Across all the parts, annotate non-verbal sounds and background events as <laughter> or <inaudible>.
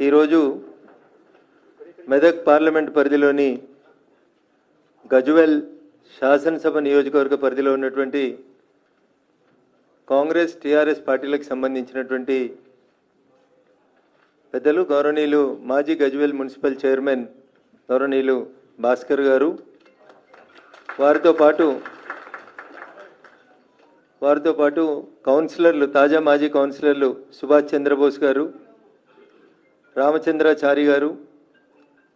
ఈరోజు మెదక్ పార్లమెంట్ పరిధిలోని గజ్వెల్ శాసనసభ నియోజకవర్గ పరిధిలో ఉన్నటువంటి కాంగ్రెస్ టీఆర్ఎస్ పార్టీలకు సంబంధించినటువంటి పెద్దలు గౌరవనీయులు మాజీ గజ్వెల్ మున్సిపల్ చైర్మన్ గౌరవనీయులు భాస్కర్ గారు వారితో పాటు వారితో పాటు కౌన్సిలర్లు తాజా మాజీ కౌన్సిలర్లు సుభాష్ చంద్రబోస్ గారు రామచంద్రాచారి గారు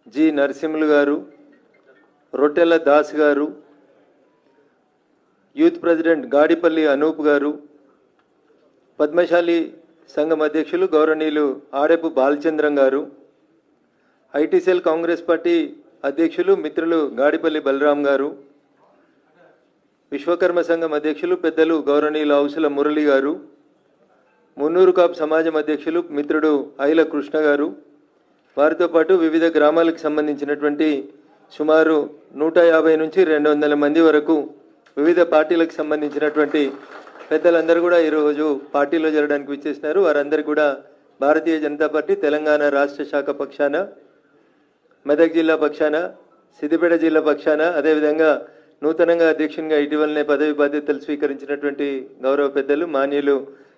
జి. నరసింహులు గారు రొట్టెల దాస్ గారు యూత్ ప్రెసిడెంట్ గాడిపల్లి అనూప్ గారు పద్మశాలి సంఘం అధ్యక్షులు గౌరవనీయులు ఆడెపు బాలచంద్రం గారు ఐటీ సెల్ కాంగ్రెస్ పార్టీ అధ్యక్షులు మిత్రులు గాడిపల్లి బలరాం గారు విశ్వకర్మ సంఘం అధ్యక్షులు పెద్దలు గౌరవనీయులు ఔసుల మురళి గారు మున్నూరు కాపు సమాజం అధ్యక్షులు మిత్రుడు ఐల కృష్ణ గారు. వారితో పాటు వివిధ గ్రామాలకు సంబంధించినటువంటి సుమారు నూట యాభై నుంచి రెండు వందల మంది వరకు వివిధ పార్టీలకు సంబంధించినటువంటి పెద్దలందరూ కూడా ఈరోజు పార్టీలో చేరడానికి విచ్చేసినారు. వారందరూ కూడా భారతీయ జనతా పార్టీ తెలంగాణ రాష్ట్ర శాఖ పక్షాన మెదక్ జిల్లా పక్షాన సిద్దిపేట జిల్లా పక్షాన అదేవిధంగా నూతనంగా అధ్యక్షునిగా ఇటీవలనే పదవి బాధ్యతలు స్వీకరించినటువంటి గౌరవ పెద్దలు మాన్యులు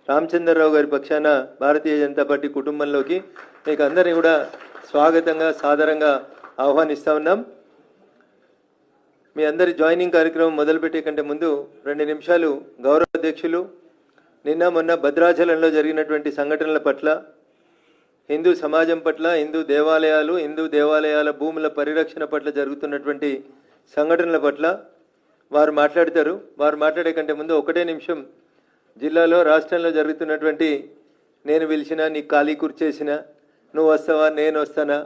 రామచంద్రరావు గారి పక్షాన భారతీయ జనతా పార్టీ కుటుంబంలోకి మీకు అందరినీ కూడా స్వాగతంగా సాదరంగా ఆహ్వానిస్తా ఉన్నాం. మీ అందరి జాయినింగ్ కార్యక్రమం మొదలుపెట్టే కంటే ముందు రెండు నిమిషాలు గౌరవ అధ్యక్షులు నిన్న మొన్న భద్రాచలంలో జరిగినటువంటి సంఘటనల పట్ల హిందూ సమాజం పట్ల హిందూ దేవాలయాలు హిందూ దేవాలయాల భూముల పరిరక్షణ పట్ల జరుగుతున్నటువంటి సంఘటనల పట్ల వారు మాట్లాడతారు. వారు మాట్లాడే కంటే ముందు ఒకటే నిమిషం జిల్లాలో రాష్ట్రంలో జరుగుతున్నటువంటి నేను పిలిచినా నీకు ఖాళీ కుర్చేసిన నువ్వు వస్తావా నేను వస్తానా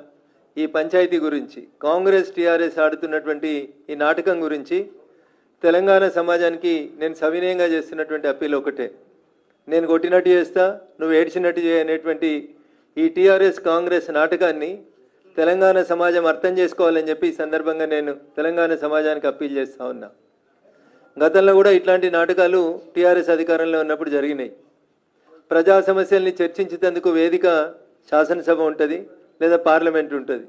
ఈ పంచాయతీ గురించి కాంగ్రెస్ టీఆర్ఎస్ ఆడుతున్నటువంటి ఈ నాటకం గురించి తెలంగాణ సమాజానికి నేను సవినయంగా చేస్తున్నటువంటి అప్పీల్ ఒకటే. నేను కొట్టినట్టు చేస్తా నువ్వు ఏడ్చినట్టు చేయనేటువంటి ఈ టీఆర్ఎస్ కాంగ్రెస్ నాటకాన్ని తెలంగాణ సమాజం అర్థం చేసుకోవాలని చెప్పి ఈ సందర్భంగా నేను తెలంగాణ సమాజానికి అప్పీల్ చేస్తా ఉన్నా. గతంలో కూడా ఇట్లాంటి నాటకాలు టీఆర్ఎస్ అధికారంలో ఉన్నప్పుడు జరిగినాయి. ప్రజా సమస్యల్ని చర్చించేందుకు వేదిక శాసనసభ ఉంటుంది లేదా పార్లమెంట్ ఉంటుంది.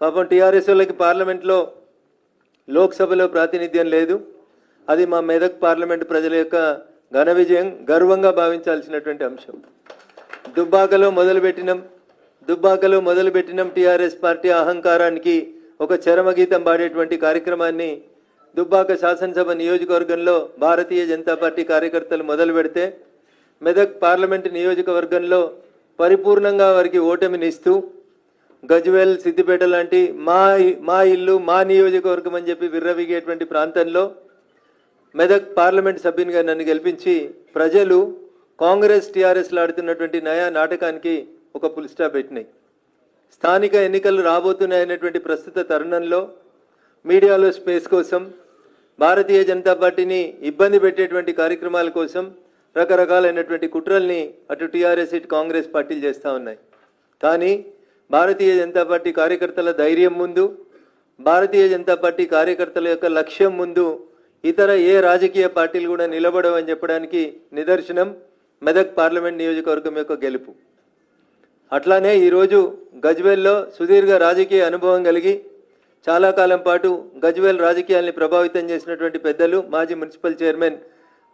పాపం టీఆర్ఎస్ వాళ్ళకి పార్లమెంట్లో లోక్సభలో ప్రాతినిధ్యం లేదు. అది మా మెదక్ పార్లమెంట్ ప్రజల యొక్క ఘన విజయం గర్వంగా భావించాల్సినటువంటి అంశం. దుబ్బాకలో మొదలుపెట్టినాం దుబ్బాకలో మొదలుపెట్టినాం టీఆర్ఎస్ పార్టీ అహంకారానికి ఒక చరమగీతం పాడేటువంటి కార్యక్రమాన్ని దుబ్బాక శాసనసభ నియోజకవర్గంలో భారతీయ జనతా పార్టీ కార్యకర్తలు మొదలు పెడితే మెదక్ పార్లమెంటు నియోజకవర్గంలో పరిపూర్ణంగా వారికి ఓటమినిస్తూ గజ్వేల్ సిద్దిపేట లాంటి మా మా ఇల్లు మా నియోజకవర్గం అని చెప్పి విర్రవీగేటువంటి ప్రాంతంలో మెదక్ పార్లమెంట్ సభ్యునిగా నన్ను గెలిపించి ప్రజలు కాంగ్రెస్ టీఆర్ఎస్లు ఆడుతున్నటువంటి నయా నాటకానికి ఒక పుల్ స్టాప్ పెట్టినాయి. స్థానిక ఎన్నికలు రాబోతున్నాయనేటువంటి ప్రస్తుత తరుణంలో మీడియాలో స్పేస్ కోసం భారతీయ జనతా పార్టీని ఇబ్బంది పెట్టేటువంటి కార్యక్రమాల కోసం రకరకాలైనటువంటి కుట్రల్ని అటు టీఆర్ఎస్ ఇటు కాంగ్రెస్ పార్టీలు చేస్తూ ఉన్నాయి. కానీ భారతీయ జనతా పార్టీ కార్యకర్తల ధైర్యం ముందు భారతీయ జనతా పార్టీ కార్యకర్తల యొక్క లక్ష్యం ముందు ఇతర ఏ రాజకీయ పార్టీలు కూడా నిలబడవని చెప్పడానికి నిదర్శనం మెదక్ పార్లమెంట్ నియోజకవర్గం యొక్క గెలుపు. అట్లానే ఈరోజు గజ్వేల్లో సుదీర్ఘ రాజకీయ అనుభవం కలిగి చాలా కాలం పాటు గజ్వేల్ రాజకీయాల్ని ప్రభావితం చేసినటువంటి పెద్దలు మాజీ మున్సిపల్ చైర్మన్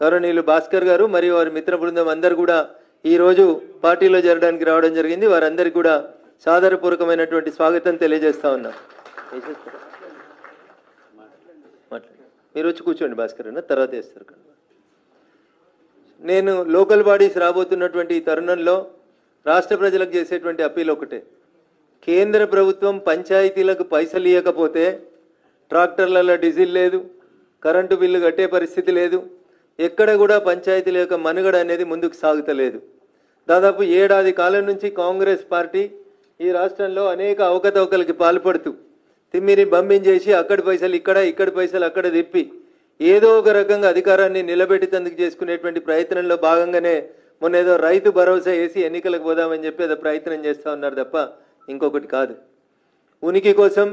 గౌరవనీయులు భాస్కర్ గారు మరియు వారి మిత్ర బృందం అందరూ కూడా ఈరోజు పార్టీలో చేరడానికి రావడం జరిగింది. వారందరికీ కూడా సాదరపూర్వకమైనటువంటి స్వాగతం తెలియజేస్తా ఉన్నాం. మీరు వచ్చి కూర్చోండి భాస్కర్ అన్న తర్వాత వేస్తారు నేను లోకల్ బాడీస్ రాబోతున్నటువంటి ఈ తరుణంలో రాష్ట్ర ప్రజలకు చేసేటువంటి అప్పీల్ ఒకటే. కేంద్ర ప్రభుత్వం పంచాయతీలకు పైసలు ఇవ్వకపోతే ట్రాక్టర్లలో డీజిల్ లేదు కరెంటు బిల్లు కట్టే పరిస్థితి లేదు ఎక్కడ కూడా పంచాయతీల యొక్క మనుగడ అనేది ముందుకు సాగుతలేదు. దాదాపు ఏడాది కాలం నుంచి కాంగ్రెస్ పార్టీ ఈ రాష్ట్రంలో అనేక అవకతవకలకి పాల్పడుతూ తిమ్మిని బంబించేసి అక్కడి పైసలు ఇక్కడ ఇక్కడి పైసలు అక్కడ తిప్పి ఏదో ఒక రకంగా అధికారాన్ని నిలబెట్టేందుకు చేసుకునేటువంటి ప్రయత్నంలో భాగంగానే మొన్న ఏదో రైతు భరోసా వేసి ఎన్నికలకు పోదామని చెప్పి ఏదో ప్రయత్నం చేస్తూ ఉన్నారు తప్ప ఇంకొకటి కాదు. ఉనికి కోసం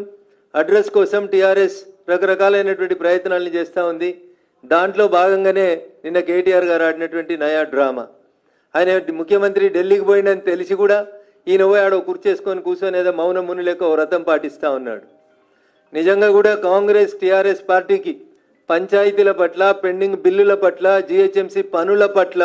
అడ్రస్ కోసం టీఆర్ఎస్ రకరకాలైనటువంటి ప్రయత్నాలను చేస్తూ ఉంది. దాంట్లో భాగంగానే నిన్న కేటీఆర్ గారు ఆడినటువంటి నయా డ్రామా. ఆయన ముఖ్యమంత్రి ఢిల్లీకి పోయిందని తెలిసి కూడా ఈయన పోయి ఆడో కుర్చేసుకొని కూర్చొని ఏదో మౌన ముని లేక ఓ వ్రతం పాటిస్తా ఉన్నాడు. నిజంగా కూడా కాంగ్రెస్ టీఆర్ఎస్ పార్టీకి పంచాయతీల పట్ల పెండింగ్ బిల్లుల పట్ల జిహెచ్ఎంసీ పనుల పట్ల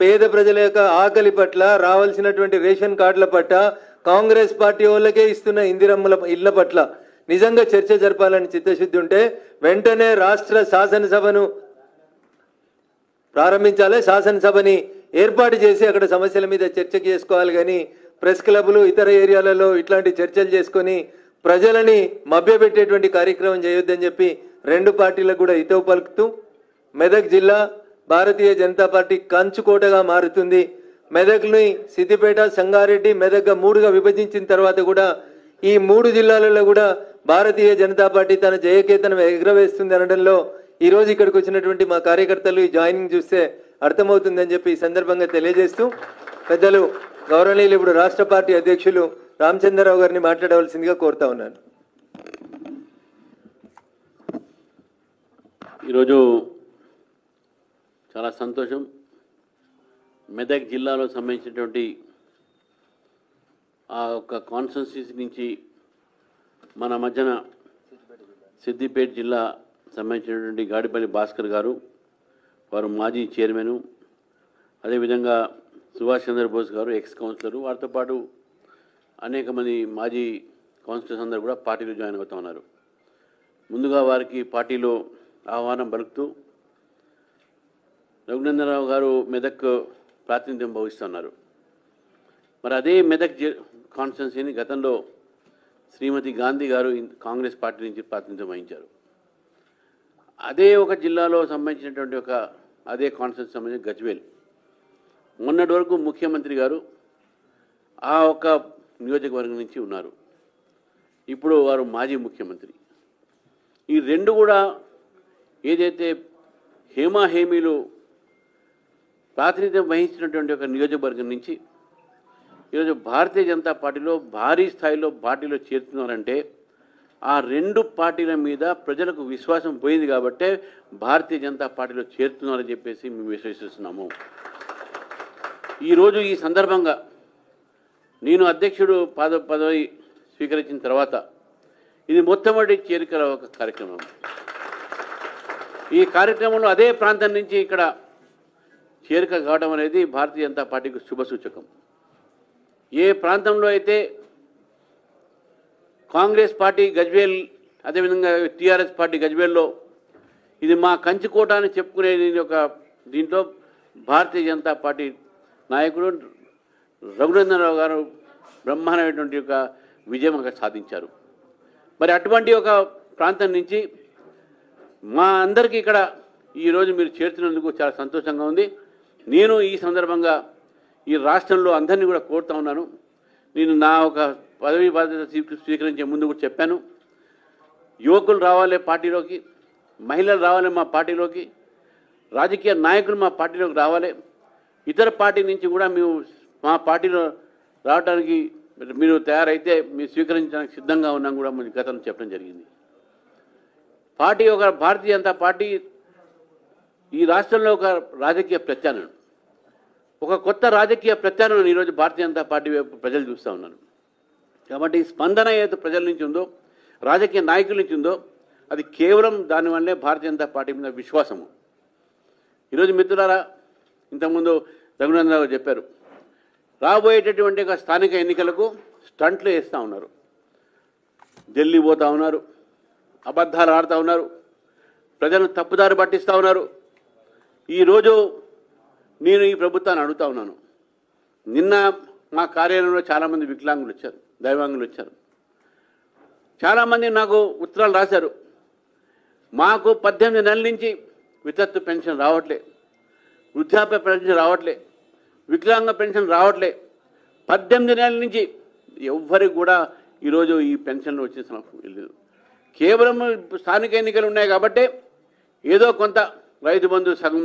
పేద ప్రజల యొక్క ఆకలి పట్ల రావాల్సినటువంటి రేషన్ కార్డుల పట్ల కాంగ్రెస్ పార్టీ వాళ్ళకే ఇస్తున్న ఇందిరమ్మల ఇళ్ళ పట్ల నిజంగా చర్చ జరపాలని చిత్తశుద్ధి ఉంటే వెంటనే రాష్ట్ర శాసనసభను ప్రారంభించాలి. శాసనసభని ఏర్పాటు చేసి అక్కడ సమస్యల మీద చర్చ చేసుకోవాలి కానీ ప్రెస్ క్లబ్లు ఇతర ఏరియాలలో ఇట్లాంటి చర్చలు చేసుకొని ప్రజలని మభ్యపెట్టేటువంటి కార్యక్రమం చేయొద్దని చెప్పి రెండు పార్టీలకు కూడా హితవు పలుకుతూ మెదక్ జిల్లా భారతీయ జనతా పార్టీ కంచుకోటగా మారుతుంది. మెదక్ని సిద్దిపేట సంగారెడ్డి మెదక్గా మూడుగా విభజించిన తర్వాత కూడా ఈ మూడు జిల్లాలలో కూడా భారతీయ జనతా పార్టీ తన జయకేతనం ఎగురవేస్తుంది అనడంలో ఈ రోజు ఇక్కడికి వచ్చినటువంటి మా కార్యకర్తలు ఈ జాయినింగ్ చూస్తే అర్థమవుతుందని చెప్పి ఈ సందర్భంగా తెలియజేస్తూ పెద్దలు గౌరవనీయులు ఇప్పుడు రాష్ట్ర పార్టీ అధ్యక్షులు రామచంద్రరావు గారిని మాట్లాడవలసిందిగా కోరుతా ఉన్నాను. ఈరోజు చాలా సంతోషం. మెదక్ జిల్లాలో సంబంధించినటువంటి ఆ యొక్క కాన్స్టిట్యున్సీ నుంచి మన మధ్యన సిద్దిపేట జిల్లా సంబంధించినటువంటి గాడిపల్లి భాస్కర్ గారు వారు మాజీ చైర్మను అదేవిధంగా సుభాష్ చంద్రబోస్ గారు ఎక్స్ కౌన్సిలరు వారితో పాటు అనేక మంది మాజీ కౌన్సిలర్స్ అందరూ కూడా పార్టీలో జాయిన్ అవుతా ఉన్నారు. ముందుగా వారికి పార్టీలో ఆహ్వానం పలుకుతూ రఘునందనరావు గారు మెదక్ ప్రాతినిధ్యం వహిస్తున్నారు. మరి అదే మెదక్ కాన్స్టిట్యున్సీని గతంలో శ్రీమతి గాంధీ గారు కాంగ్రెస్ పార్టీ నుంచి ప్రాతినిధ్యం వహించారు. అదే ఒక జిల్లాలో సంబంధించినటువంటి ఒక అదే కాన్స్టిట్యూన్సీ సంబంధించిన గజ్వేల్. మొన్నటి వరకు ముఖ్యమంత్రి గారు ఆ ఒక్క నియోజకవర్గం నుంచి ఉన్నారు. ఇప్పుడు వారు మాజీ ముఖ్యమంత్రి. ఈ రెండు కూడా ఏదైతే హేమాహేమీలు ప్రాతినిధ్యం వహించినటువంటి ఒక నియోజకవర్గం నుంచి ఈరోజు భారతీయ జనతా పార్టీలో భారీ స్థాయిలో పార్టీలో చేరుతున్నారంటే ఆ రెండు పార్టీల మీద ప్రజలకు విశ్వాసం పోయింది కాబట్టే భారతీయ జనతా పార్టీలో చేరుతున్నారని చెప్పేసి మేము విశ్వసిస్తున్నాము. ఈరోజు ఈ సందర్భంగా నేను అధ్యక్షుడు పద పదవి స్వీకరించిన తర్వాత ఇది మొట్టమొదటి చేరికల ఒక కార్యక్రమం. ఈ కార్యక్రమంలో అదే ప్రాంతం నుంచి ఇక్కడ చేరిక కావడం అనేది భారతీయ జనతా పార్టీకి శుభసూచకం ఏ ప్రాంతంలో అయితే కాంగ్రెస్ పార్టీ గజ్వేల్ అదేవిధంగా టీఆర్ఎస్ పార్టీ గజ్వేల్లో ఇది మా కంచుకోట అని చెప్పుకునే ఒక దీంట్లో భారతీయ జనతా పార్టీ నాయకుడు రఘునందనరావు గారు బ్రహ్మాండమైనటువంటి ఒక విజయం అక్కడ సాధించారు. మరి అటువంటి ఒక ప్రాంతం నుంచి మా అందరికీ ఇక్కడ ఈరోజు మీరు చేరుతున్నందుకు చాలా సంతోషంగా ఉంది. నేను ఈ సందర్భంగా ఈ రాష్ట్రంలో అందరినీ కూడా కోరుతా ఉన్నాను. నేను నా ఒక పదవి బాధ్యత స్వీ- స్వీకరించే ముందు కూడా చెప్పాను. యువకులు రావాలి పార్టీలోకి మహిళలు రావాలి మా పార్టీలోకి రాజకీయ నాయకులు మా పార్టీలోకి రావాలి. ఇతర పార్టీ నుంచి కూడా మేము మా పార్టీలో రావడానికి మీరు తయారైతే మీరు స్వీకరించడానికి సిద్ధంగా ఉన్నాం కూడా మీ గతంలో చెప్పడం జరిగింది. పార్టీ ఒక భారతీయ జనతా పార్టీ ఈ రాష్ట్రంలో ఒక రాజకీయ ప్రత్యామ్నాయం ఒక కొత్త రాజకీయ ప్రత్యామ్నాయం ఈరోజు భారతీయ జనతా పార్టీ వైపు ప్రజలు చూస్తూ ఉన్నారు. కాబట్టి స్పందన ఏదైతే ప్రజల నుంచి ఉందో రాజకీయ నాయకుల నుంచి ఉందో అది కేవలం దానివల్లే భారతీయ జనతా పార్టీ మీద విశ్వాసము. ఈరోజు మిత్రులారా ఇంతకుముందు రఘునందరావు చెప్పారు రాబోయేటటువంటి ఒక స్థానిక ఎన్నికలకు స్టంట్లు వేస్తూ ఉన్నారు. ఢిల్లీ పోతూ ఉన్నారు అబద్ధాలు ఆడుతూ ఉన్నారు ప్రజలను తప్పుదారి పట్టిస్తూ ఉన్నారు. ఈరోజు నేను ఈ ప్రభుత్వాన్ని అడుగుతా ఉన్నాను. నిన్న మా కార్యాలయంలో చాలామంది వికలాంగులు వచ్చారు దైవాంగులు వచ్చారు. చాలామంది నాకు ఉత్తరాలు రాశారు. మాకు పద్దెనిమిది నెలల నుంచి వితత్తు పెన్షన్ రావట్లే వృద్ధాప్య పెన్షన్ రావట్లే వికలాంగ పెన్షన్ రావట్లే. పద్దెనిమిది నెలల నుంచి ఎవ్వరికి కూడా ఈరోజు ఈ పెన్షన్లు వచ్చేసిన లేదు. కేవలం స్థానిక ఎన్నికలు ఉన్నాయి కాబట్టి ఏదో కొంత రైతు బంధు సగం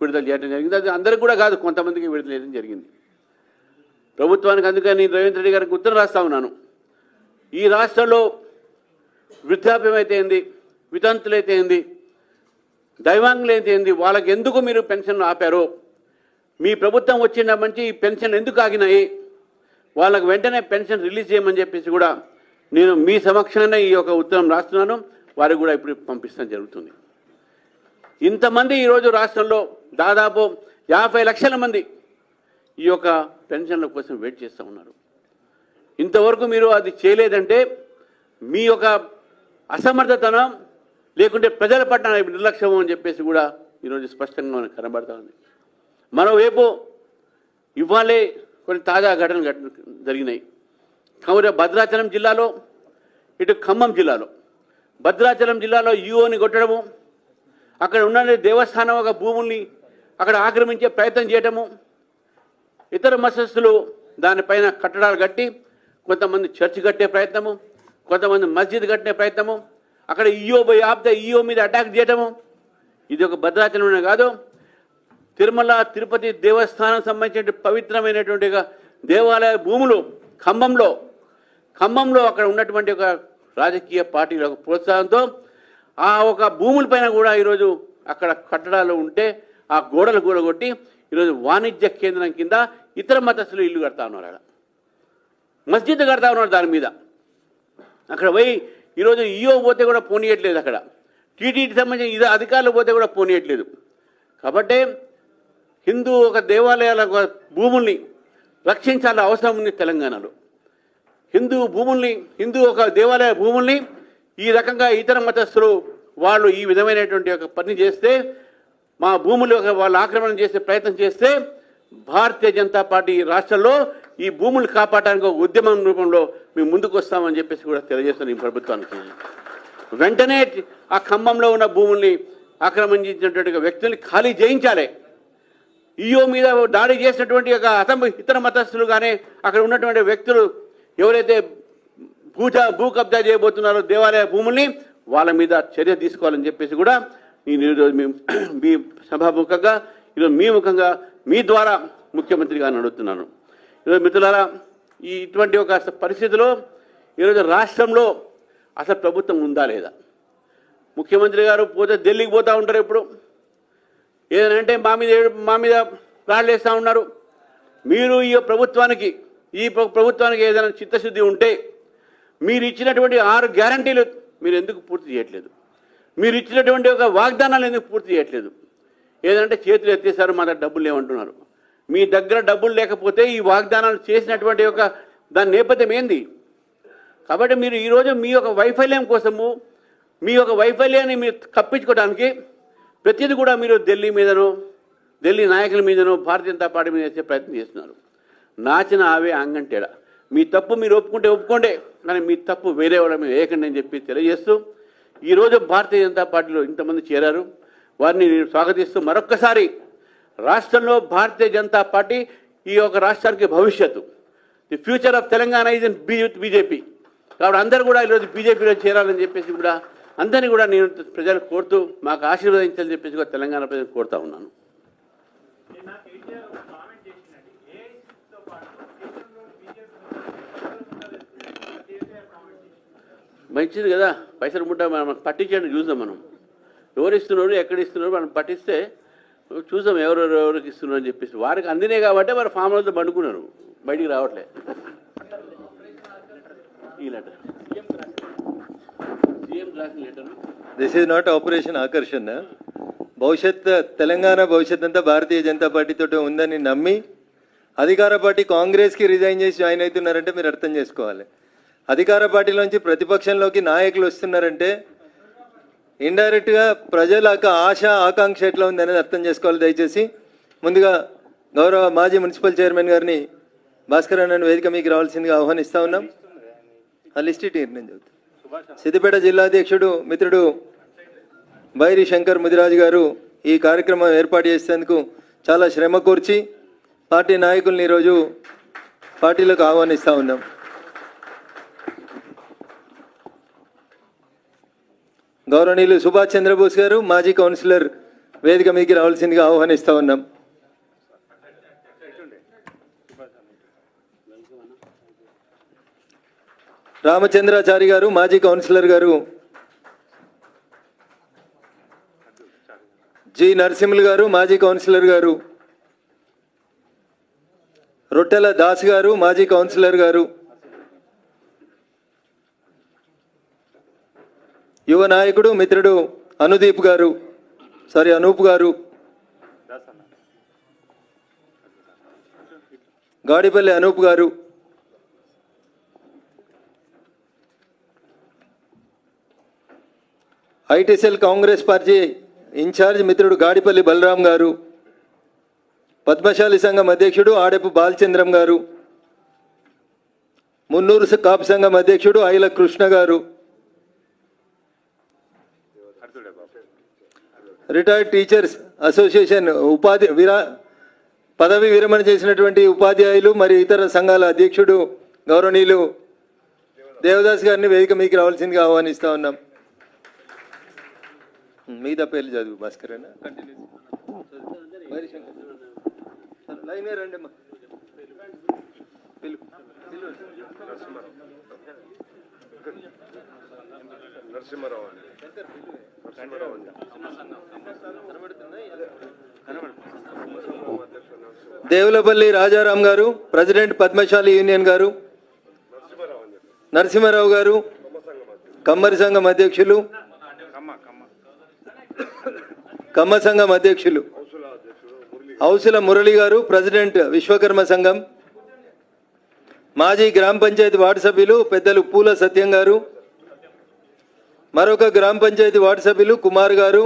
విడుదల చేయడం జరిగింది. అది అందరికి కూడా కాదు కొంతమందికి విడుదల చేయడం జరిగింది. ప్రభుత్వానికి అందుకని నేను రేవంత్ రెడ్డి గారికి ఉత్తరం రాస్తా ఉన్నాను. ఈ రాష్ట్రంలో వృద్ధాప్యం అయితే ఏంది? వితంతులైతే ఏంది? దైవాంగులు అయితే ఏంది? వాళ్ళకి ఎందుకు మీరు పెన్షన్లు ఆపారో? మీ ప్రభుత్వం వచ్చిన మంచి ఈ పెన్షన్లు ఎందుకు ఆగినాయి? వాళ్ళకు వెంటనే పెన్షన్ రిలీజ్ చేయమని చెప్పేసి కూడా నేను మీ సమక్షంగానే ఈ యొక్క ఉత్తరం రాస్తున్నాను. వారికి కూడా ఇప్పుడు పంపిస్తాం జరుగుతుంది. ఇంతమంది ఈరోజు రాష్ట్రంలో దాదాపు యాభై లక్షల మంది ఈ యొక్క పెన్షన్ల కోసం వెయిట్ చేస్తూ ఉన్నారు. ఇంతవరకు మీరు అది చేయలేదంటే మీ యొక్క అసమర్థతనం లేకుంటే ప్రజల పట్ల నిర్లక్ష్యం అని చెప్పేసి కూడా ఈరోజు స్పష్టంగా మనకు కనబడతా ఉంది. మరోవైపు ఇవాళే కొన్ని తాజా ఘటనలు జరిగినాయి. కావున భద్రాచలం జిల్లాలో ఇటు ఖమ్మం జిల్లాలో. భద్రాచలం జిల్లాలో యూఓని కొట్టడము అక్కడ ఉన్న దేవస్థానం ఒక భూముల్ని అక్కడ ఆక్రమించే ప్రయత్నం చేయటము. ఇతర మసస్సులు దానిపైన కట్టడాలు కట్టి కొంతమంది చర్చ్ కట్టే ప్రయత్నము కొంతమంది మస్జిద్ కట్టే ప్రయత్నము అక్కడ ఈయో బై ఆపితే ఈయో మీద అటాక్ చేయటము. ఇది ఒక భద్రాచలమే కాదు. తిరుమల తిరుపతి దేవస్థానం సంబంధించిన పవిత్రమైనటువంటి దేవాలయ భూములు ఖమ్మంలో ఖమ్మంలో అక్కడ ఉన్నటువంటి ఒక రాజకీయ పార్టీల ప్రోత్సాహంతో ఆ ఒక భూములపైన కూడా ఈరోజు అక్కడ కట్టడాలు ఉంటే ఆ గోడలు కూడగొట్టి ఈరోజు వాణిజ్య కేంద్రం కింద ఇతర మతస్థులు ఇల్లు కడతా ఉన్నారు అక్కడ. మస్జిద్ కడతా ఉన్నారు దాని మీద. అక్కడ పోయి ఈరోజు ఈయో పోతే కూడా పోనీయట్లేదు అక్కడ. టీటీడీ సంబంధించిన ఇది అధికారులు పోతే కూడా పోనీయట్లేదు. కాబట్టి హిందూ ఒక దేవాలయాల భూముల్ని రక్షించాల్సిన అవసరం ఉంది తెలంగాణలో. హిందూ భూముల్ని హిందూ ఒక దేవాలయ భూముల్ని ఈ రకంగా ఇతర మతస్థులు వాళ్ళు ఈ విధమైనటువంటి ఒక పని చేస్తే మా భూములు వాళ్ళు ఆక్రమణ చేసే ప్రయత్నం చేస్తే భారతీయ జనతా పార్టీ రాష్ట్రంలో ఈ భూములు కాపాడడానికి ఒక ఉద్యమం రూపంలో మేము ముందుకు వస్తామని చెప్పేసి కూడా తెలియజేస్తాను ఈ ప్రభుత్వానికి. వెంటనే ఆ ఖమ్మంలో ఉన్న భూముల్ని ఆక్రమించినటువంటి వ్యక్తుల్ని ఖాళీ చేయించాలి. ఈయో మీద దాడి చేసినటువంటి ఒక అతం ఇతర మతస్థులు కానీ అక్కడ ఉన్నటువంటి వ్యక్తులు ఎవరైతే భూజ భూ కబ్జా చేయబోతున్నారు దేవాలయ భూముల్ని వాళ్ళ మీద చర్య తీసుకోవాలని చెప్పేసి కూడా నేను ఈరోజు మేము <clears throat> మీ సభాముఖంగా ఈరోజు మీ ముఖంగా మీ ద్వారా ముఖ్యమంత్రి గారిని అడుగుతున్నాను ఈరోజు మిత్రులారా ఈ ఇటువంటి ఒక పరిస్థితిలో ఈరోజు రాష్ట్రంలో అసలు ప్రభుత్వం ఉందా లేదా? ముఖ్యమంత్రి గారు పోతే ఢిల్లీకి పోతూ ఉంటారు ఇప్పుడు ఏదంటే మా మీద మా మీద రాళ్ళు వేస్తూ ఉన్నారు. మీరు ఈ ప్రభుత్వానికి ఈ ప్ర- ప్రభుత్వానికి ఏదైనా చిత్తశుద్ధి ఉంటే మీరు ఇచ్చినటువంటి ఆరు గ్యారంటీలు మీరు ఎందుకు పూర్తి చేయట్లేదు? మీరు ఇచ్చినటువంటి ఒక వాగ్దానాలు ఎందుకు పూర్తి చేయట్లేదు? ఏదంటే చేతులు ఎత్తేసారు మా దగ్గర డబ్బులు లేవంటున్నారు. మీ దగ్గర డబ్బులు లేకపోతే ఈ వాగ్దానాలు చేసినటువంటి ఒక దాని నేపథ్యం ఏంది? కాబట్టి మీరు ఈరోజు మీ యొక్క వైఫల్యం కోసము మీ యొక్క వైఫల్యాన్ని మీరు కప్పించుకోవడానికి ప్రతిదీ కూడా మీరు ఢిల్లీ మీదనో ఢిల్లీ నాయకుల మీదనో భారతీయ జనతా పార్టీ మీద చేసే ప్రయత్నం చేస్తున్నారు. నాచిన ఆవే అంగంటేడ. మీ తప్పు మీరు ఒప్పుకుంటే ఒప్పుకోండి. కానీ మీ తప్పు వేరే వాళ్ళ మీద వేయకండి అని చెప్పి తెలియజేస్తూ ఈరోజు భారతీయ జనతా పార్టీలో ఇంతమంది చేరారు. వారిని నేను స్వాగతిస్తూ మరొక్కసారి రాష్ట్రంలో భారతీయ జనతా పార్టీ ఈ యొక్క రాష్ట్రానికి భవిష్యత్తు. The future of Telangana is in BJP కాబట్టి అందరూ కూడా ఈరోజు బీజేపీలో చేరాలని చెప్పేసి కూడా అందరినీ కూడా నేను ప్రజలు కోరుతూ మాకు ఆశీర్వదించాలని చెప్పేసి కూడా తెలంగాణ ప్రజలు కోరుతా ఉన్నాను నిన్న కేటీఆర్ ఒక కామెంట్ చేసినట్టు ఏఐసీతో పాటు కేంద్రంలో బీజేపీ కేసీఆర్ కామెంట్ చేసింది మంచిది కదా? పైసలు ముట్ట మనం పట్టించండి చూద్దాం మనం. ఎవరు ఇస్తున్నారు ఎక్కడ ఇస్తున్నారు మనం పట్టిస్తే చూసాం ఎవరు ఎవరికి ఇస్తున్నారు అని చెప్పేసి. వారికి అందినే కాబట్టి వారు ఫామ్ హౌస్లో పండుకున్నారు. బయటికి రావట్లే. ఈ letter. Letter. This is not operation ఆకర్షణ భవిష్యత్ తెలంగాణ భవిష్యత్ అంతా భారతీయ జనతా పార్టీతో ఉందని నమ్మి అధికార పార్టీ కాంగ్రెస్కి రిజైన్ చేసి జాయిన్ అవుతున్నారంటే మీరు అర్థం చేసుకోవాలి. అధికార పార్టీలోంచి ప్రతిపక్షంలోకి నాయకులు వస్తున్నారంటే ఇండైరెక్ట్గా ప్రజల ఆశ ఆకాంక్ష ఎట్లా ఉంది అనేది అర్థం చేసుకోవాలి దయచేసి. ముందుగా గౌరవ మాజీ మున్సిపల్ చైర్మన్ గారిని భాస్కర్ అన్న వేదిక మీకు రావాల్సిందిగా ఆహ్వానిస్తా ఉన్నాం. ఆ లిస్ట్ నేను చెబుతాను సిద్దిపేట జిల్లా అధ్యక్షుడు మిత్రుడు బైరి శంకర్ ముదిరాజు గారు ఈ కార్యక్రమం ఏర్పాటు చేసేందుకు చాలా శ్రమ కూర్చి పార్టీ నాయకుల్ని ఈరోజు పార్టీలకు ఆహ్వానిస్తూ ఉన్నాం. గౌరవనీయులు సుభాష్ చంద్రబోస్ గారు మాజీ కౌన్సిలర్ వేదిక మీదకి రావాల్సిందిగా ఆహ్వానిస్తా ఉన్నాం. రామచంద్రాచారి గారు మాజీ కౌన్సిలర్ గారు జి నరసింహులు గారు మాజీ కౌన్సిలర్ గారు రొట్టెల దాస్ గారు మాజీ కౌన్సిలర్ గారు యువ నాయకుడు మిత్రుడు అనుదీప్ గారు. సారీ అనూప్ గారు. గాడిపల్లి అనూప్ గారు. ఐటీసీఎల్ కాంగ్రెస్ పార్టీ ఇన్ఛార్జ్ మిత్రుడు గాడిపల్లి బలరాం గారు. పద్మశాలి సంఘం అధ్యక్షుడు ఆడెపు బాలచంద్రం గారు. మున్నూరు కాపు సంఘం అధ్యక్షుడు ఐల కృష్ణ గారు. రిటైర్డ్ టీచర్స్ అసోసియేషన్ ఉపాధి విరా పదవి విరమణ చేసినటువంటి ఉపాధ్యాయులు మరి ఇతర సంఘాల అధ్యక్షుడు గౌరవనీయులు దేవదాస్ గారిని వేదిక మీకు రావాల్సిందిగా ఆహ్వానిస్తా ఉన్నాం మిగతా పేర్లు చదువు భాస్కర్ అన్న లైనే రండి. నరసింహారావు అండి. నరసింహారావు అండి. దేవులపల్లి రాజారాం గారు ప్రెసిడెంట్ పద్మశాలి యూనియన్ గారు నరసింహారావు గారు కమ్మరి సంఘం అధ్యక్షులు కమ్మ సంఘం అధ్యక్షులు ఔసుల మురళి గారు ప్రెసిడెంట్ విశ్వకర్మ సంఘం మాజీ గ్రామ పంచాయతీ వార్డు సభ్యులు పెద్దలు పూల సత్యం గారు మరొక గ్రామ పంచాయతీ వార్డు సభ్యులు కుమార్ గారు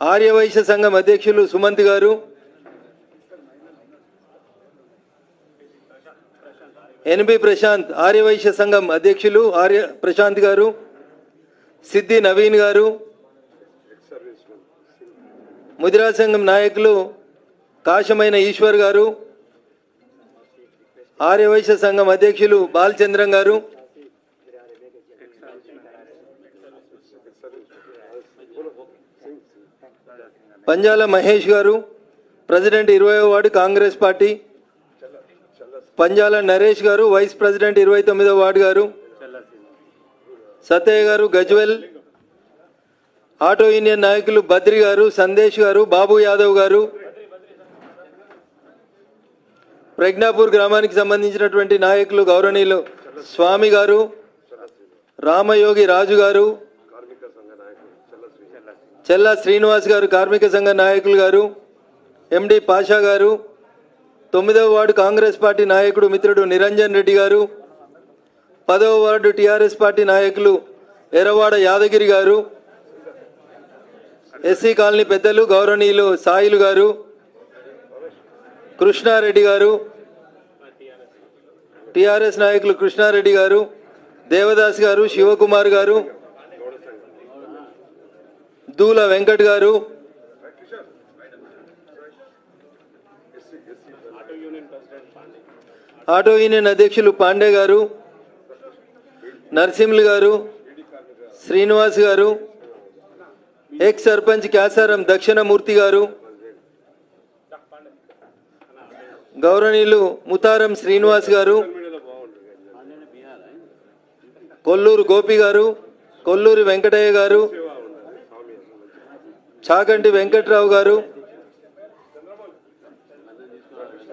ఆర్యవైశ్య సంఘం అధ్యక్షులు సుమంత్ గారు ఎన్బి ప్రశాంత్ ఆర్యవైశ్య సంఘం అధ్యక్షులు ఆర్య ప్రశాంత్ గారు సిద్ధి నవీన్ గారు ముదిరా సంఘం నాయకులు కాశమైన ఈశ్వర్ గారు ఆర్యవైశ్య సంఘం అధ్యక్షులు బాలచంద్రం గారు. పంజాల మహేష్ గారు ప్రెసిడెంట్ ఇరవై వార్డు కాంగ్రెస్ పార్టీ. పంజాల నరేష్ గారు వైస్ ప్రెసిడెంట్ ఇరవై తొమ్మిదో వార్డు గారు. సత్తయ్య గారు గజ్వెల్. ఆటో యూనియన్ నాయకులు బద్రి గారు సందేశ్ గారు బాబు యాదవ్ గారు. ప్రజ్ఞాపూర్ గ్రామానికి సంబంధించినటువంటి నాయకులు గౌరవనీయులు స్వామి గారు రామయోగి రాజు గారు చెల్ల చెల్లా శ్రీనివాస్ గారు కార్మిక సంఘ నాయకులు గారు ఎండి పాషా గారు తొమ్మిదవ వార్డు కాంగ్రెస్ పార్టీ నాయకుడు మిత్రుడు నిరంజన్ రెడ్డి గారు పదవ వార్డు టిఆర్ఎస్ పార్టీ నాయకులు ఎర్రవాడ యాదగిరి గారు ఎస్సీ కాలనీ పెద్దలు గౌరవనీయులు సాయిలు గారు కృష్ణారెడ్డి గారు టిఆర్ఎస్ నాయకులు కృష్ణారెడ్డి గారు దేవదాస్ గారు శివకుమార్ గారు దూల వెంకట్ గారు ఆటో యూనియన్ అధ్యక్షులు పాండే గారు నరసింహులు గారు శ్రీనివాస్ గారు ఎక్స్ సర్పంచ్ క్యాసారం దక్షిణమూర్తి గారు గౌరవనీయులు ముతారం శ్రీనివాస్ గారు కొల్లూరు గోపి గారు కొల్లూరి వెంకటయ్య గారు చాగంటి వెంకట్రావు గారు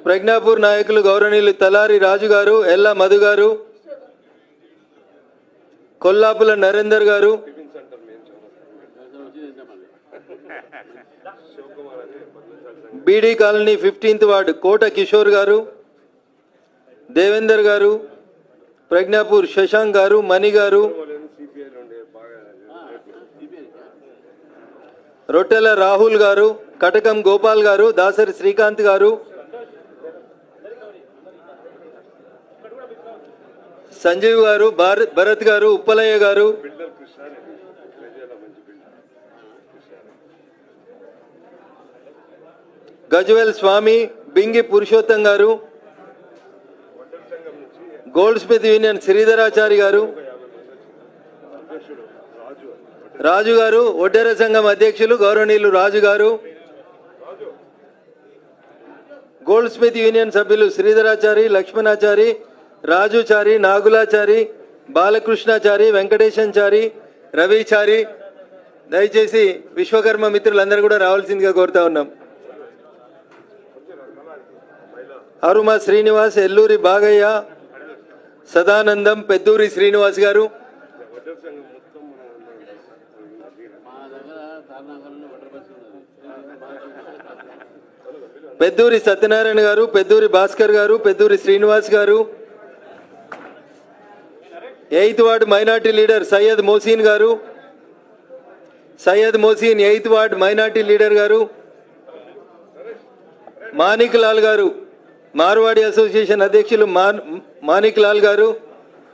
ప్రజ్ఞాపూర్ నాయకులు గౌరవనీయులు తలారి రాజు గారు ఎల్లా మధు గారు కొల్లాపుల నరేందర్ గారు BD colony fifteenth ward Kota Kishore గారు దేవేందర్ గారు ప్రజ్ఞాపూర్ శశాంక్ గారు మణి గారు. రొట్టెల రాహుల్ గారు కటకం గోపాల్ గారు దాసరి శ్రీకాంత్ గారు. సంజీవ్ గారు భారత్ భరత్ గారు ఉప్పలయ్య గారు. బిల్డర్ గజ్వెల్ స్వామి బింగి పురుషోత్తం గారు. గోల్డ్ స్మిత్ యూనియన్ శ్రీధరాచారి గారు రాజు గారు ఒడ్డెర సంఘం అధ్యక్షులు గౌరవనీయులు రాజు గారు గోల్డ్ స్మిత్ యూనియన్ సభ్యులు శ్రీధరాచారి లక్ష్మణాచారి రాజుచారి నాగులాచారి బాలకృష్ణాచారి వెంకటేశంచారి రవిచారి. దయచేసి విశ్వకర్మ మిత్రులందరూ కూడా రావాల్సిందిగా కోరుతా ఉన్నాం. అరుమ శ్రీనివాస్ ఎల్లూరి బాగయ్య సదానందం పెద్దూరి శ్రీనివాస్ గారు. పెద్దూరి సత్యనారాయణ గారు పెద్దూరి భాస్కర్ గారు పెద్దూరి శ్రీనివాస్ గారు. Eighth ward minority leader Syed Mohsin గారు. Syed Mohsin eighth ward minority leader గారు. మాణిక్ లాల్ గారు. మార్వాడి అసోసియేషన్ అధ్యక్షులు మాన్- మాణిక్ లాల్ గారు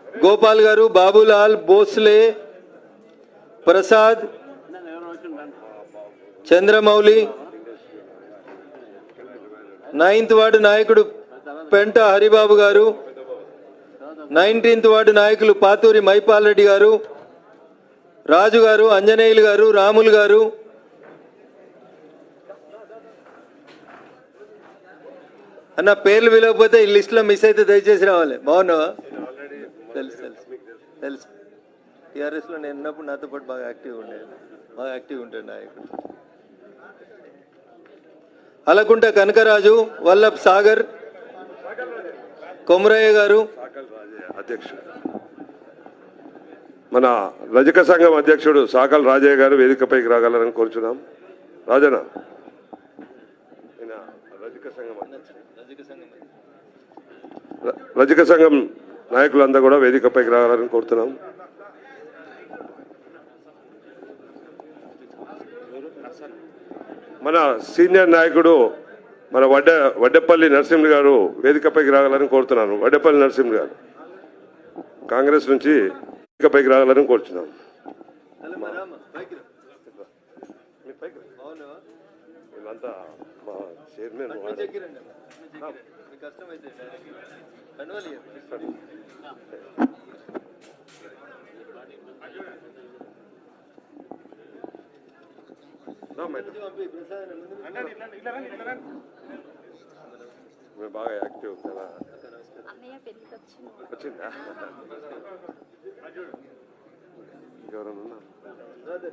గోపాల్ గారు బాబులాల్ భోస్లే ప్రసాద్ చంద్రమౌళి నైన్త్ వార్డు నాయకుడు పెంట హరిబాబు గారు నైన్టీన్త్ వార్డు నాయకులు పాతూరి మైపాల్ రెడ్డి గారు రాజు గారు అంజనేయులు గారు రాములు గారు అన్న పేర్లు విలకపోతే ఈ లిస్ట్లో మిస్ అయితే దయచేసి రావాలి. బాగున్నావా? తెలుసు తెలుసు తెలుసు. టీఆర్ఎస్లో నేను ఉన్నప్పుడు నాతో పాటు బాగా యాక్టివ్ ఉండేది బాగా యాక్టివ్ ఉంటాడు నాయకుడు. అలకుంట కనకరాజు వల్లభ్ సాగర్ కొమరయ్య గారు. రాజయ్య అధ్యక్షుడు. మన రజక సంఘం అధ్యక్షుడు సాకల్ రాజయ్య గారు వేదికపైకి రాగలరని కోరుచున్నాం. రాజనా రజక సంఘం అధ్యక్షుడు. రజక సంఘం నాయకులంతా కూడా వేదికపైకి రాగలరని కోరుతున్నాం. మన సీనియర్ నాయకుడు మన వడ్డ వడ్డెపల్లి నరసింహ గారు వేదికపైకి రాగలని కోరుతున్నాను వడ్డెపల్లి నరసింహ గారు కాంగ్రెస్ నుంచి వేదికపైకి రాగలని కోరుచున్నాం. వీళ్ళంతా మా చైర్మన్ మేడం. మేము బాగా యాక్టివ్ కదా. వచ్చింది? ఎవరన్నా? అదే.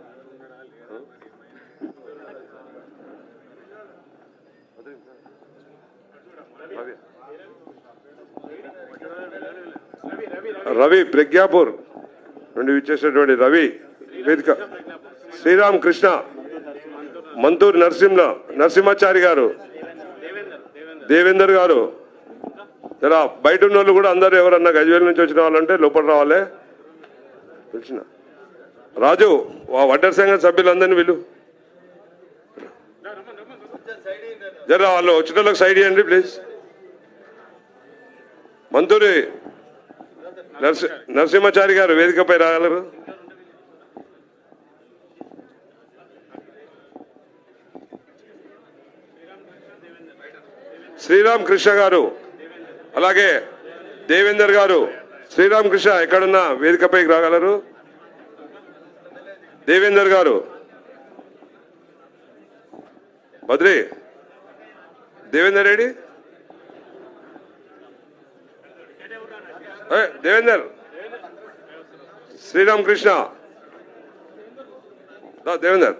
రవి. ప్రజ్ఞాపూర్ నుండి విచ్చేసినటువంటి రవి వేదిక. శ్రీరామ్ కృష్ణ మంతూరు నరసింహ నరసింహాచారి గారు. దేవేందర్ గారు. ఇలా బయట ఉన్న వాళ్ళు కూడా అందరూ ఎవరన్నా గజ్వేల్ నుంచి వచ్చిన వాళ్ళంటే లోపల రావాలే. పిలిచిన. రాజు వడ్డర్ సంఘ సభ్యులందరినీ వీళ్ళు జర వాళ్ళు వచ్చిన వాళ్ళకి సైడ్ చేయండి ప్లీజ్ మంతూరి నరసి నరసింహాచారి గారు వేదికపై రాగలరు. శ్రీరామ్ కృష్ణ గారు అలాగే దేవేందర్ గారు శ్రీరామ్ కృష్ణ ఎక్కడున్నా వేదికపైకి రాగలరు. దేవేందర్ గారు బద్రి. దేవేందర్ రెడ్డి దేవేందర్. శ్రీరామకృష్ణ. దేవేందర్.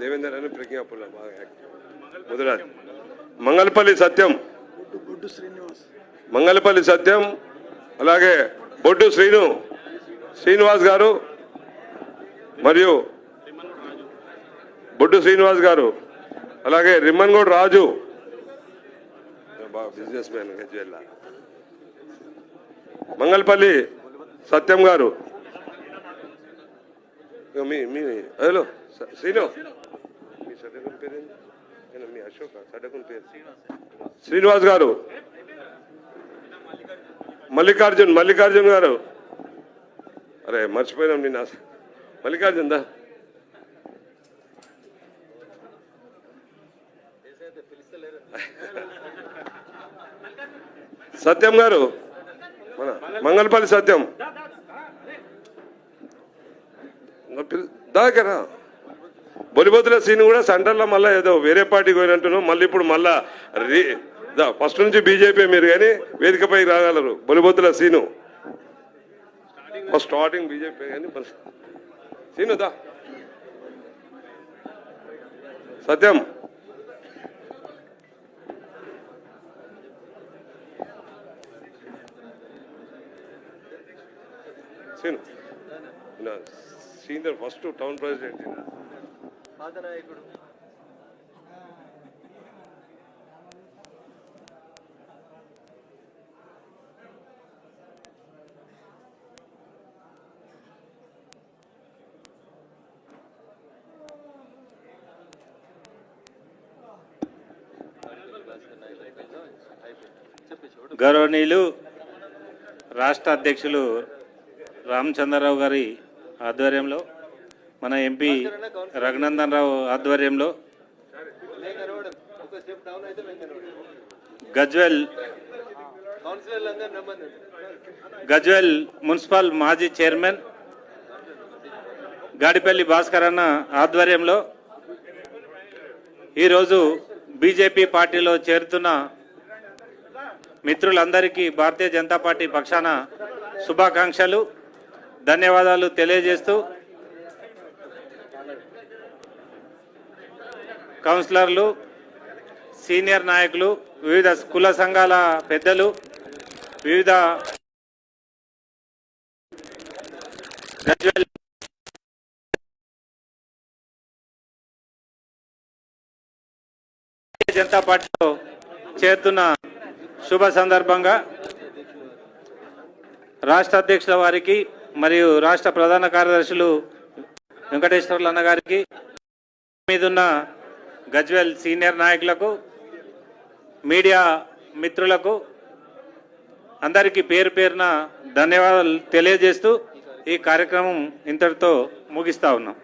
దేవేందర్ అని ప్రజ్ఞాపుల్ల బాగా యాక్టివ్ మంగళపల్లి సత్యం. మంగళపల్లి సత్యం. అలాగే బొడ్డు శ్రీను. శ్రీనివాస్ గారు. మరియు బొడ్డు శ్రీనివాస్ గారు అలాగే రిమ్మన్గౌడ్ రాజు. Business man Mangalapalli Satyam garu. మీ మీ హలో శ్రీను. మీ సడ్డకుని పేరు మీ అశోక్ సడ్డకుని పేరు? శ్రీనివాస్ గారు. మల్లికార్జున్ మల్లికార్జున్ గారు. అరే మర్చిపోయినాం నిన్న. మల్లికార్జున్ దా. సత్యం గారు మన మంగళపల్లి సత్యం. దాకరా బొలిబొద్దుల సీన్ కూడా సెంటర్లో మళ్ళీ ఏదో వేరే పార్టీకి పోయినట్టున్నాం మళ్ళీ ఇప్పుడు మళ్ళా రీ దా ఫస్ట్ నుంచి బీజేపీ మీరు కానీ వేదికపై రాగలరు. Bolliboddula Seenu. First starting BJP కానీ మరి Satyam. Seenu. Senior first town president ఈయన. పాత నాయకుడు. గౌరవనీయులు రాష్ట్ర అధ్యక్షులు రామచంద్రరావు గారి ఆధ్వర్యంలో మన ఎంపీ రఘునందన్ రావు ఆధ్వర్యంలో గజ్వెల్ గజ్వెల్ మున్సిపల్ మాజీ చైర్మన్ గాడిపల్లి భాస్కర్ అన్న ఆధ్వర్యంలో ఈరోజు బీజేపీ పార్టీలో చేరుతున్న మిత్రులందరికీ భారతీయ జనతా పార్టీ పక్షాన శుభాకాంక్షలు ధన్యవాదాలు తెలియజేస్తూ కౌన్సిలర్లు సీనియర్ నాయకులు వివిధ కుల సంఘాల పెద్దలు వివిధ భారతీయ జనతా పార్టీలో చేరుతున్న శుభ సందర్భంగా రాష్ట్ర అధ్యక్షుల వారికి మరియు రాష్ట్ర ప్రధాన కార్యదర్శులు వెంకటేశ్వర్లు అన్నగారికి మీదున్న గజ్వేల్ సీనియర్ నాయకులకు మీడియా మిత్రులకు అందరికీ పేరు పేరున ధన్యవాదాలు తెలియజేస్తూ ఈ కార్యక్రమం ఇంతటితో ముగిస్తా ఉన్నాం.